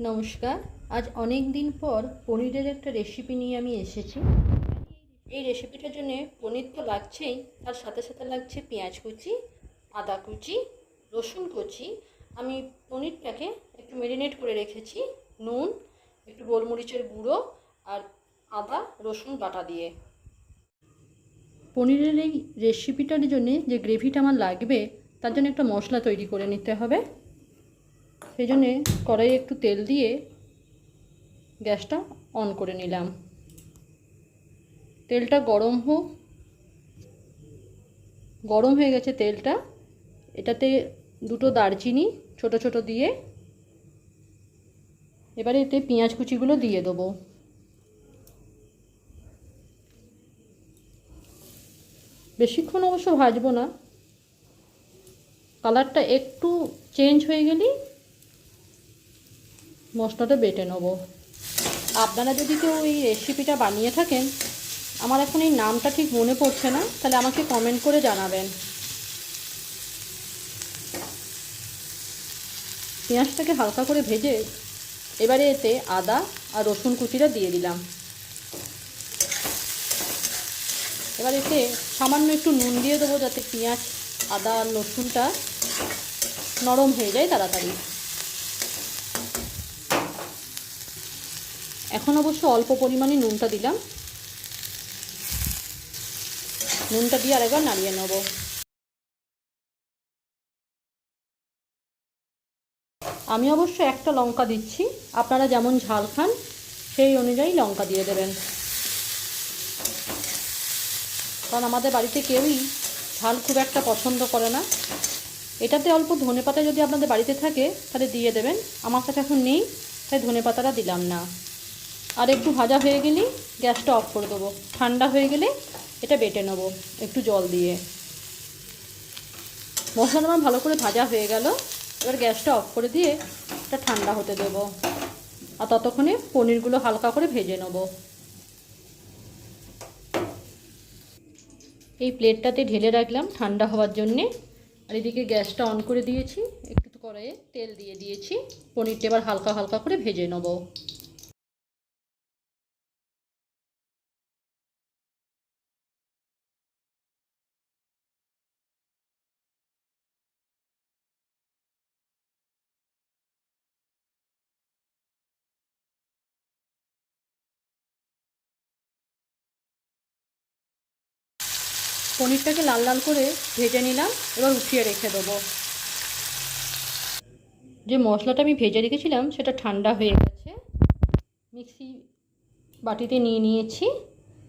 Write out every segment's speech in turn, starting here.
নমস্কার, আজ অনেক দিন পর পনিরের একটা রেসিপি নিয়ে আমি এসেছি। এই রেসিপিটার জন্য পনির তো লাগছেই, তার সাথে সাথে লাগছে পেঁয়াজ কুচি, আদা কুচি, রসুন কুচি। আমি পনিরটাকে একটু মেরিনেট করে রেখেছি, নুন, একটু গোলমরিচের গুঁড়ো আর আদা, রসুন বাটা দিয়ে। পনিরের এই রেসিপিটার জন্য যে গ্রেভিটা আমার লাগবে, তার জন্য একটা মশলা তৈরি করে নিতে হবে। সেই জন্যে কড়াইয়ে একটু তেল দিয়ে গ্যাসটা অন করে নিলাম। তেলটা গরম হোক, গরম হয়ে গেছে তেলটা, এটাতে দুটো দারচিনি ছোট ছোট দিয়ে, এবারে এতে পেঁয়াজ কুচিগুলো দিয়ে দেবো। বেশিক্ষণ অবশ্য ভাজবো না। কালারটা একটু চেঞ্জ হয়ে গেলেই মশলাটা বেটে নেব। আপনারা যদি কেউ এই রেসিপিটা বানিয়ে থাকেন, আমার এখন এই নামটা ঠিক মনে পড়ছে না, তাহলে আমাকে কমেন্ট করে জানাবেন। পেঁয়াজটাকে হালকা করে ভেজে এবারে এতে আদা আর রসুন কুচিটা দিয়ে দিলাম। এবার এতে সামান্য একটু নুন দিয়ে দেবো যাতে পেঁয়াজ, আদা আর রসুনটা নরম হয়ে যায় তাড়াতাড়ি। এখন অবশ্য অল্প পরিমাণে নুনটা দিলাম। নুনটা দিয়ে আরেকবার নাড়িয়ে নেব। আমি অবশ্য একটা লঙ্কা দিচ্ছি। আপনারা যেমন ঝাল খান, সেই অনুযায়ী লঙ্কা দিয়ে দেবেন। কারণ আমাদের বাড়িতে কেউই ঝাল খুব একটা পছন্দ করে না। এটাতে অল্প ধনে পাতা যদি আপনাদের বাড়িতে থাকে, তাহলে দিয়ে দেবেন। আমার কাছে এখন নেই, তাই ধনে পাতাটা দিলাম না। আর একটু ভাজা হয়ে গেলেই গ্যাসটা অফ করে দেবো। ঠান্ডা হয়ে গেলে এটা বেটে নেব একটু জল দিয়ে। মশলাটা আমার ভালো করে ভাজা হয়ে গেল। এবার গ্যাসটা অফ করে দিয়ে এটা ঠান্ডা হতে দেবো। আর ততক্ষণে পনিরগুলো হালকা করে ভেজে নেব। এই প্লেটটাতে ঢেলে রাখলাম ঠান্ডা হওয়ার জন্যে। আর এদিকে গ্যাসটা অন করে দিয়েছি। একটু কড়াইয়ে তেল দিয়ে দিয়েছি। পনিরটা এবার হালকা হালকা করে ভেজে নেব। পনিরটাকে লাল লাল করে ভেজে নিলাম, এবার উঠিয়ে রেখে দেবো। যে মশলাটা আমি ভেজে রেখেছিলাম, সেটা ঠান্ডা হয়ে গেছে। মিক্সি বাটিতে নিয়ে নিয়েছি।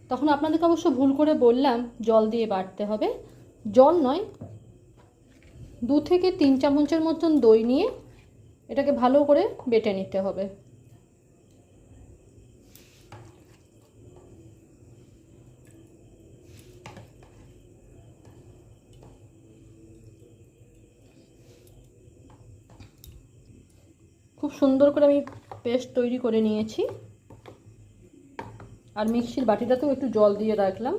তখন আপনাদেরকে অবশ্য ভুল করে বললাম, জল দিয়ে বাটতে হবে। জল নয়, দু থেকে তিন চামচের মতন দই নিয়ে এটাকে ভালো করে বেটে নিতে হবে। খুব সুন্দর করে আমি পেস্ট তৈরি করে নিয়েছি। আর মিক্সির বাটিটাতেও একটু জল দিয়ে রাখলাম।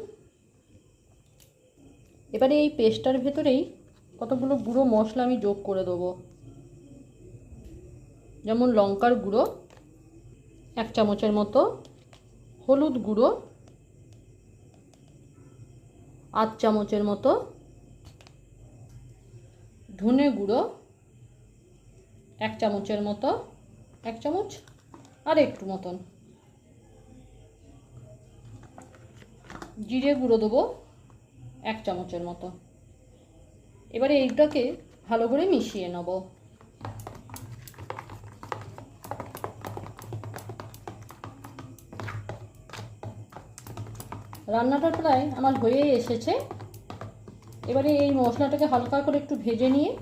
এবারে এই পেস্টটার ভেতরেই কতগুলো গুঁড়ো মশলা আমি যোগ করে দেবো। যেমন লঙ্কার গুঁড়ো, এক চামচের মতো হলুদ গুঁড়ো, আধ চামচের মতো ধনে গুঁড়ো এক চামচের মতো, এক চামচ, আর একটু মতন। জিরে গুঁড়ো দেবো এক চামচের মতো। এবারে এইটাকে ভালো করে মিশিয়ে নেব। রান্নাটা প্রায় আমার হয়ে এসেছে। এবারে এই মশলাটাকে হালকা করে একটু ভেজে নিয়ে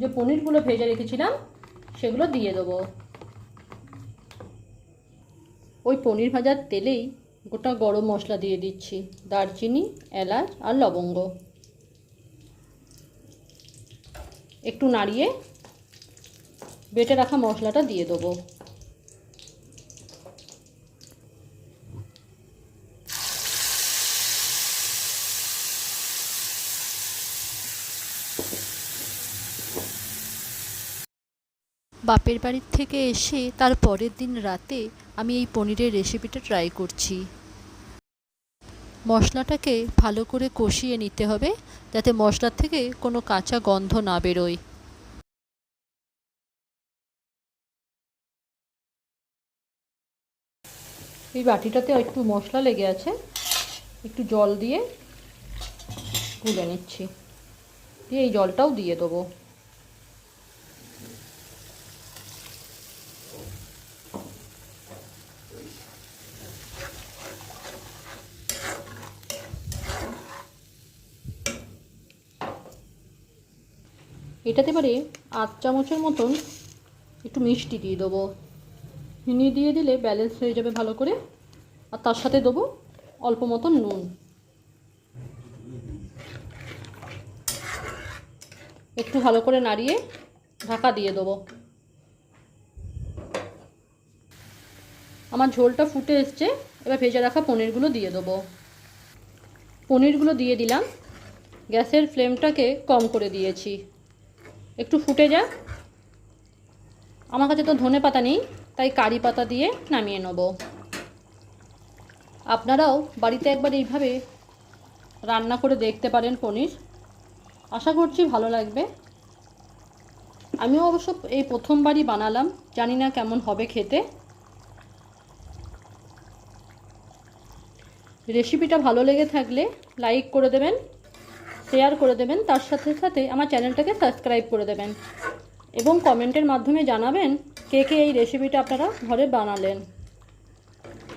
যে পনিরগুলো ভেজে রেখেছিলাম, সেগুলো দিয়ে দেবো। ওই পনির ভাজার তেলেই গোটা গরম মশলা দিয়ে দিচ্ছি, দারচিনি, এলাচ আর লবঙ্গ। একটু নাড়িয়ে বেটে রাখা মশলাটা দিয়ে দেবো। বাপের বাড়ির থেকে এসে তার পরের দিন রাতে আমি এই পনিরের রেসিপিটা ট্রাই করছি। মশলাটাকে ভালো করে কষিয়ে নিতে হবে, যাতে মশলার থেকে কোনো কাঁচা গন্ধ না বেরোয়। এই বাটিটাতে একটু মশলা লেগে আছে, একটু জল দিয়ে গুলে নিচ্ছি। দিয়ে এই জলটাও দিয়ে দেবো। এটাতে পারে আধ চামচের মতন একটু মিষ্টি দিয়ে দেবো। চিনি দিয়ে দিলে ব্যালেন্স হয়ে যাবে ভালো করে। আর তার সাথে দেবো অল্প মতন নুন। একটু ভালো করে নাড়িয়ে ঢাকা দিয়ে দেবো। আমার ঝোলটা ফুটে এসছে, এবার ভেজে রাখা পনিরগুলো দিয়ে দেবো। পনিরগুলো দিয়ে দিলাম। গ্যাসের ফ্লেমটাকে কম করে দিয়েছি। একটু ফুটে যাক। আমার কাছে তো ধনে পাতা নেই, তাই কারি পাতা দিয়ে নামিয়ে নেব। আপনারাও বাড়িতে একবার এইভাবে রান্না করে দেখতে পারেন পনির। আশা করছি ভালো লাগবে। আমিও অবশ্য এই প্রথমবারই বানালাম, জানি না কেমন হবে খেতে। রেসিপিটা ভালো লেগে থাকলে লাইক করে দেবেন। শেয়ার করে দেবেন, তার সাথে সাথে আমার চ্যানেলটাকে সাবস্ক্রাইব করে দেবেন এবং কমেন্টের মাধ্যমে জানাবেন কে কে এই রেসিপিটা আপনারা ঘরে বানালেন।